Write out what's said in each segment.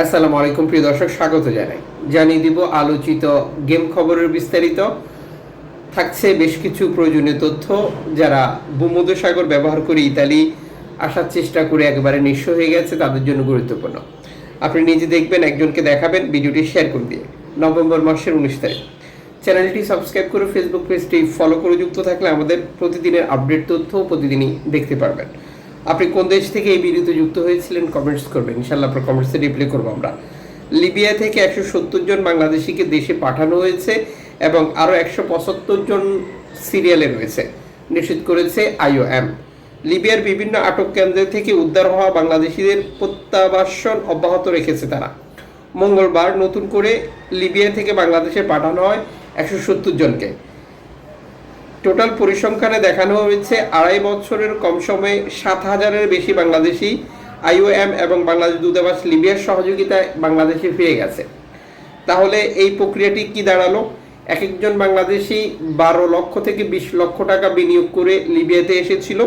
আসসালামু আলাইকুম, প্রিয় দর্শক, স্বাগত জানাই। জানিয়ে দিব আলোচিত গেম খবরের বিস্তারিত। থাকছে বেশ কিছু প্রয়োজনীয় তথ্য যারা ভূমধ্যসাগর ব্যবহার করে ইতালি আসার চেষ্টা করে একবারে নিঃস্ব হয়ে গেছে, তাদের জন্য গুরুত্বপূর্ণ। আপনি নিজে দেখবেন, একজনকে দেখাবেন, ভিডিওটি শেয়ার করে দিয়ে। নভেম্বর মাসের উনিশ তারিখ। চ্যানেলটি সাবস্ক্রাইব করে ফেসবুক পেজটি ফলো করে যুক্ত থাকলে আমাদের প্রতিদিনের আপডেট তথ্য প্রতিদিনই দেখতে পারবেন। আপনি কোন দেশ থেকে এই ভিডিওতে যুক্ত হয়েছিলেন কমেন্টস করবেন। ইনশাল্লাহ আপনার কমেন্টসে রিপ্লাই করব আমরা। লিবিয়া থেকে একশো সত্তর জন বাংলাদেশিকে দেশে পাঠানো হয়েছে এবং আরও একশো পঁচাত্তর জন সিরিয়ালে রয়েছে, নিশ্চিত করেছে আইওএম। লিবিয়ার বিভিন্ন আটক কেন্দ্র থেকে উদ্ধার হওয়া বাংলাদেশিদের প্রত্যাবাসন অব্যাহত রেখেছে তারা। মঙ্গলবার নতুন করে লিবিয়া থেকে বাংলাদেশে পাঠানো হয় একশো সত্তর জনকে। টোটাল পরিসংখ্যানে দেখানো হয়েছে আড়াই বছরের কম সময়ে সাত হাজারের বেশি বাংলাদেশি আইওএম এবং বাংলাদেশ দূতাবাস লিবিয়ার সহযোগিতায় বাংলাদেশে ফিরে গেছে। তাহলে এই প্রক্রিয়াটি কি দাঁড়াল? এক একজন বাংলাদেশি বারো লক্ষ থেকে বিশ লক্ষ টাকা বিনিয়োগ করে লিবিয়াতে এসেছিল,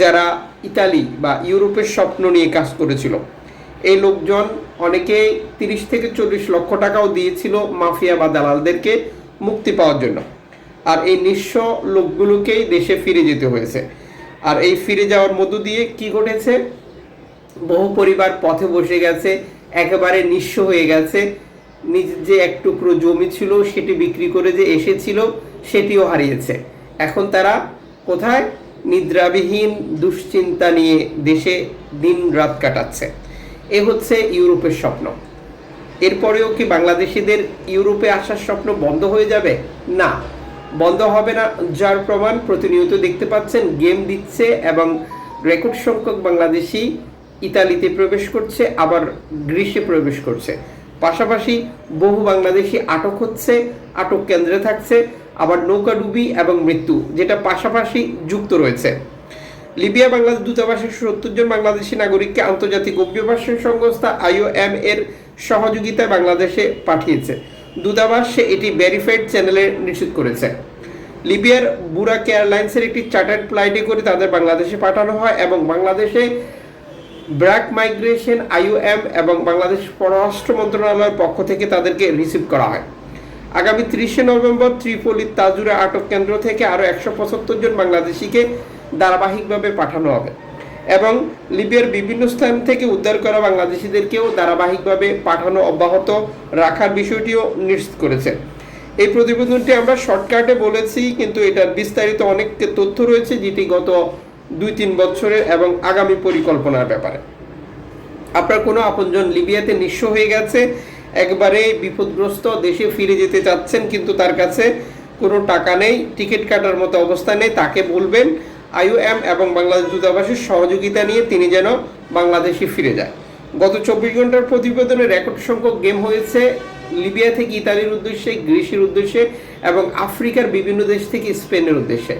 যারা ইতালি বা ইউরোপের স্বপ্ন নিয়ে কাজ করেছিল। এই লোকজন অনেকে তিরিশ থেকে চল্লিশ লক্ষ টাকাও দিয়েছিল মাফিয়া বা দালালদেরকে মুক্তি পাওয়ার জন্য। আর এই নিঃস্ব লোকগুলোকেই দেশে ফিরে যেতে হয়েছে। আর এই ফিরে যাওয়ার মধ্য দিয়ে কি ঘটেছে? বহু পরিবার পথে বসে গেছে, একেবারে নিঃস্ব হয়ে গেছে। নিজ যে এক টুকরো জমি ছিল, সেটি বিক্রি করে যে এসেছিল, সেটিও হারিয়েছে। এখন তারা কোথায়? নিদ্রাবিহীন দুশ্চিন্তা নিয়ে দেশে দিন রাত কাটাচ্ছে। এ হচ্ছে ইউরোপের স্বপ্ন। এরপরেও কি বাংলাদেশিদের ইউরোপে আসার স্বপ্ন বন্ধ হয়ে যাবে? না। বন্ধ হবে না যার প্রমাণ প্রতিনিয়ত দেখতে পাচ্ছেন। গেম দিচ্ছে এবং রেকর্ড সংখ্যক বাংলাদেশি ইতালিতে প্রবেশ করছে, আবার গ্রিসে প্রবেশ করছে। পাশাপাশি বহু বাংলাদেশি আটক হচ্ছে, আটক কেন্দ্রে থাকছে, আবার নৌকাডুবি এবং মৃত্যু, যেটা পাশাপাশি যুক্ত রয়েছে। লিবিয়া, বাংলাদেশ দূতাবাসের সত্তর জন বাংলাদেশি নাগরিককে আন্তর্জাতিক অভিবাসন সংস্থা আইওএম এর সহযোগিতায় বাংলাদেশে পাঠিয়েছে। দূতাবাস এটি ভেরিফাইড চ্যানেলে নিশ্চিত করেছে। লিবিয়ার বুরাক এয়ারলাইন্সের একটি চার্টার্ড ফ্লাইটে করে তাদের বাংলাদেশে পাঠানো হয় এবং বাংলাদেশে ব্র্যাক মাইগ্রেশন, আইওএম এবং বাংলাদেশ পররাষ্ট্র মন্ত্রণালয়ের পক্ষ থেকে তাদেরকে রিসিভ করা হয়। আগামী ত্রিশে নভেম্বর ত্রিপলির তাজুরা আটক কেন্দ্র থেকে আরও একশো পঁচাত্তর জন বাংলাদেশিকে ধারাবাহিকভাবে পাঠানো হবে। এবং লিবিয়ার বিভিন্ন স্থান থেকে উদ্ধার করা বাংলাদেশিদেরকেও ধারাবাহিকভাবে পাঠানো অব্যাহত রাখার বিষয়টিও নিশ্চিত করেছে। এই প্রতিবেদনটি আমরা শর্টকাটে বলেছি, কিন্তু এটার বিস্তারিত অনেক তথ্য রয়েছে, যেটি গত দুই তিন বছরের এবং আগামী পরিকল্পনার ব্যাপারে। আপনার কোনো আপনজন লিবিয়াতে নিঃস্ব হয়ে গেছে, একবারে বিপদগ্রস্ত দেশে ফিরে যেতে চাচ্ছেন, কিন্তু তার কাছে কোনো টাকা নেই, টিকিট কাটার মতো অবস্থা নেই, তাকে বলবেন। আইওএম এবং বাংলাদেশ দূতাবাসের সহযোগিতা নিয়ে তিনি যেন বাংলাদেশে ফিরে যায়। গত চব্বিশ ঘণ্টার প্রতিবেদনে রেকর্ড সংখ্যক গেম হয়েছে। লিবিয়া থেকে ইতালির উদ্দেশ্যে, গ্রিসের উদ্দেশ্যে এবং আফ্রিকার বিভিন্ন দেশ থেকে স্পেনের উদ্দেশ্যে।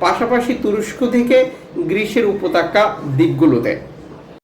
পাশাপাশি তুরস্ক থেকে গ্রিসের উপত্যকা দ্বীপগুলোতে।